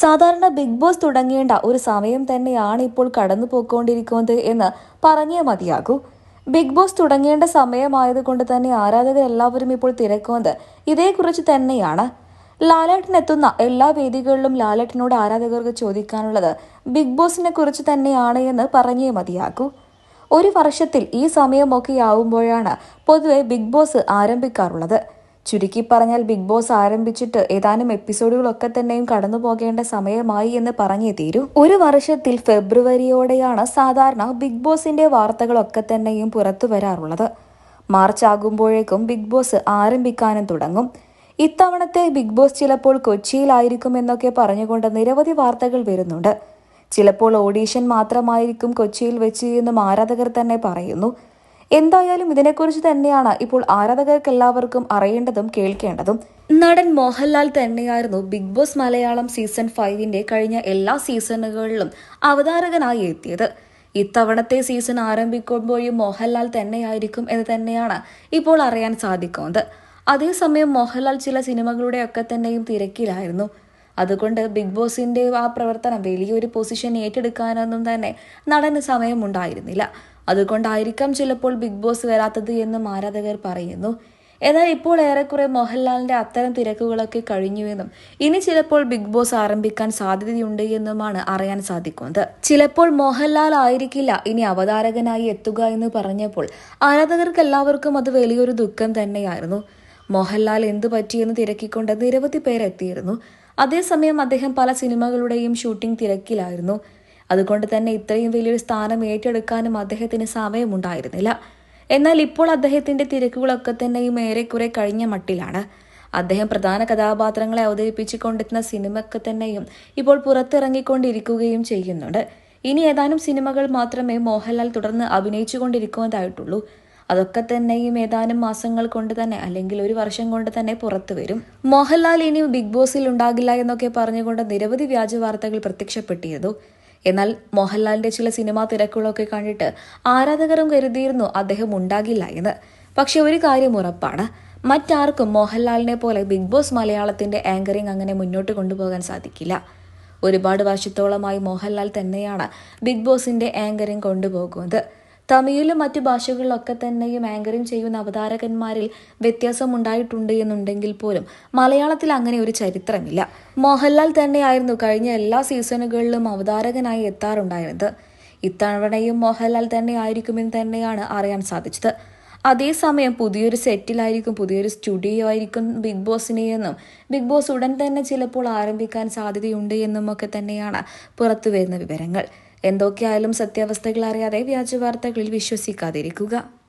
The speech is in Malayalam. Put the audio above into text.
സാധാരണ ബിഗ് ബോസ് തുടങ്ങേണ്ട ഒരു സമയം തന്നെയാണ് ഇപ്പോൾ കടന്നു പോയിക്കൊണ്ടിരിക്കുന്നത് എന്ന് പറഞ്ഞേ മതിയാകൂ. ബിഗ് ബോസ് തുടങ്ങേണ്ട സമയമായതുകൊണ്ട് തന്നെ ആരാധകരെല്ലാവരും ഇപ്പോൾ തിരക്കുന്നത് ഇതേക്കുറിച്ച് തന്നെയാണ്. ലാലേട്ടനെത്തുന്ന എല്ലാ വേദികളിലും ലാലേട്ടനോട് ആരാധകർക്ക് ചോദിക്കാനുള്ളത് ബിഗ് ബോസിനെ കുറിച്ച് തന്നെയാണ് എന്ന് പറഞ്ഞേ മതിയാകൂ. ഒരു വർഷത്തിൽ ഈ സമയമൊക്കെ ആവുമ്പോഴാണ് പൊതുവെ ബിഗ് ബോസ് ആരംഭിക്കാറുള്ളത്. ചുരുക്കി പറഞ്ഞാൽ ബിഗ് ബോസ് ആരംഭിച്ചിട്ട് ഏതാനും എപ്പിസോഡുകളൊക്കെ തന്നെയും കടന്നു പോകേണ്ട സമയമായി എന്ന് പറഞ്ഞേ തീരൂ. ഒരു വർഷത്തിൽ ഫെബ്രുവരിയോടെയാണ് സാധാരണ ബിഗ് ബോസിന്റെ വാർത്തകളൊക്കെ തന്നെയും പുറത്തു വരാറുള്ളത്. മാർച്ച് ആകുമ്പോഴേക്കും ബിഗ് ബോസ് ആരംഭിക്കാനും തുടങ്ങും. ഇത്തവണത്തെ ബിഗ് ബോസ് ചിലപ്പോൾ കൊച്ചിയിലായിരിക്കും എന്നൊക്കെ പറഞ്ഞുകൊണ്ട് നിരവധി വാർത്തകൾ വരുന്നുണ്ട്. ചിലപ്പോൾ ഓഡീഷൻ മാത്രമായിരിക്കും കൊച്ചിയിൽ വെച്ച് എന്നും ആരാധകർ തന്നെ പറയുന്നു. എന്തായാലും ഇതിനെക്കുറിച്ച് തന്നെയാണ് ഇപ്പോൾ ആരാധകർക്ക് എല്ലാവർക്കും അറിയേണ്ടതും കേൾക്കേണ്ടതും. നടൻ മോഹൻലാൽ തന്നെയായിരുന്നു ബിഗ് ബോസ് മലയാളം സീസൺ ഫൈവിന്റെ കഴിഞ്ഞ എല്ലാ സീസണുകളിലും അവതാരകനായി എത്തിയത്. ഇത്തവണത്തെ സീസൺ ആരംഭിക്കുമ്പോഴും മോഹൻലാൽ തന്നെയായിരിക്കും എന്ന് തന്നെയാണ് ഇപ്പോൾ അറിയാൻ സാധിക്കുന്നത്. അതേസമയം മോഹൻലാൽ ചില സിനിമകളുടെ ഒക്കെ തന്നെയും തിരക്കിലായിരുന്നു. അതുകൊണ്ട് ബിഗ് ബോസിന്റെ ആ പ്രവർത്തനം വലിയൊരു പൊസിഷൻ ഏറ്റെടുക്കാനൊന്നും തന്നെ നടന് സമയമുണ്ടായിരുന്നില്ല. അതുകൊണ്ടായിരിക്കാം ചിലപ്പോൾ ബിഗ് ബോസ് വരാത്തത് എന്നും ആരാധകർ പറയുന്നു. എന്നാൽ ഇപ്പോൾ ഏറെക്കുറെ മോഹൻലാലിന്റെ അത്തരം തിരക്കുകളൊക്കെ കഴിഞ്ഞുവെന്നും ഇനി ചിലപ്പോൾ ബിഗ് ബോസ് ആരംഭിക്കാൻ സാധ്യതയുണ്ട് എന്നുമാണ് അറിയാൻ സാധിക്കുന്നത്. ചിലപ്പോൾ മോഹൻലാൽ ആയിരിക്കില്ല ഇനി അവതാരകനായി എത്തുക എന്ന് പറഞ്ഞപ്പോൾ ആരാധകർക്ക് എല്ലാവർക്കും അത് വലിയൊരു ദുഃഖം തന്നെയായിരുന്നു. മോഹൻലാൽ എന്തു പറ്റിയെന്ന് തിരക്കിക്കൊണ്ട് നിരവധി പേരെത്തിയിരുന്നു അതേസമയം അദ്ദേഹം പല സിനിമകളുടെയും ഷൂട്ടിംഗ് തിരക്കിലായിരുന്നു. അതുകൊണ്ട് തന്നെ ഇത്രയും വലിയൊരു സ്ഥാനം ഏറ്റെടുക്കാനും അദ്ദേഹത്തിന് സമയമുണ്ടായിരുന്നില്ല. എന്നാൽ ഇപ്പോൾ അദ്ദേഹത്തിന്റെ തിരക്കുകളൊക്കെ തന്നെയും ഏറെക്കുറെ കഴിഞ്ഞ മട്ടിലാണ്. അദ്ദേഹം പ്രധാന കഥാപാത്രങ്ങളെ അവതരിപ്പിച്ചുകൊണ്ടിരുന്ന സിനിമയൊക്കെ തന്നെയും ഇപ്പോൾ പുറത്തിറങ്ങിക്കൊണ്ടിരിക്കുകയും ചെയ്യുന്നുണ്ട്. ഇനി ഏതാനും സിനിമകൾ മാത്രമേ മോഹൻലാൽ തുടർന്ന് അഭിനയിച്ചുകൊണ്ടിരിക്കുന്നതായിട്ടുള്ളൂ. അതൊക്കെ തന്നെയും ഏതാനും മാസങ്ങൾ കൊണ്ട് തന്നെ അല്ലെങ്കിൽ ഒരു വർഷം കൊണ്ട് തന്നെ പുറത്തു വരും. മോഹൻലാൽ ഇനി ബിഗ് ബോസിൽ ഉണ്ടാകില്ല എന്നൊക്കെ പറഞ്ഞുകൊണ്ട് നിരവധി വ്യാജ വാർത്തകൾ പ്രത്യക്ഷപ്പെട്ടിരുന്നു. എന്നാൽ മോഹൻലാലിന്റെ ചില സിനിമാ തിരക്കുകളൊക്കെ കണ്ടിട്ട് ആരാധകരും കരുതിയിരുന്നു അദ്ദേഹം ഉണ്ടാകില്ല എന്ന്. പക്ഷെ ഒരു കാര്യം ഉറപ്പാണ്. മറ്റാർക്കും മോഹൻലാലിനെ പോലെ ബിഗ് ബോസ് മലയാളത്തിന്റെ ആങ്കറിംഗ് അങ്ങനെ മുന്നോട്ട് കൊണ്ടുപോകാൻ സാധിക്കില്ല. ഒരുപാട് വർഷത്തോളമായി മോഹൻലാൽ തന്നെയാണ് ബിഗ് ബോസിന്റെ ആങ്കറിംഗ് കൊണ്ടുപോകുന്നത്. തമിഴിലും മറ്റു ഭാഷകളിലൊക്കെ തന്നെയും ആങ്കറിംഗ് ചെയ്യുന്ന അവതാരകന്മാരിൽ വ്യത്യാസം ഉണ്ടായിട്ടുണ്ട് എന്നുണ്ടെങ്കിൽ പോലും മലയാളത്തിൽ അങ്ങനെ ഒരു ചരിത്രമില്ല. മോഹൻലാൽ തന്നെയായിരുന്നു കഴിഞ്ഞ എല്ലാ സീസണുകളിലും അവതാരകനായി എത്താറുണ്ടായിരുന്നത്. ഇത്തവണയും മോഹൻലാൽ തന്നെ ആയിരിക്കുമെന്ന് തന്നെയാണ് അറിയാൻ സാധിച്ചത്. അതേസമയം പുതിയൊരു സെറ്റിലായിരിക്കും പുതിയൊരു സ്റ്റുഡിയോ ആയിരിക്കും ബിഗ് ബോസിനെ എന്നും ബിഗ് ബോസ് ഉടൻ തന്നെ ചിലപ്പോൾ ആരംഭിക്കാൻ സാധ്യതയുണ്ട് എന്നും ഒക്കെ തന്നെയാണ് പുറത്തു വരുന്ന വിവരങ്ങൾ. എന്തൊക്കെയായാലും സത്യാവസ്ഥകൾ അറിയാതെ വ്യാജ വാർത്തകളിൽ വിശ്വസിക്കാതിരിക്കുക.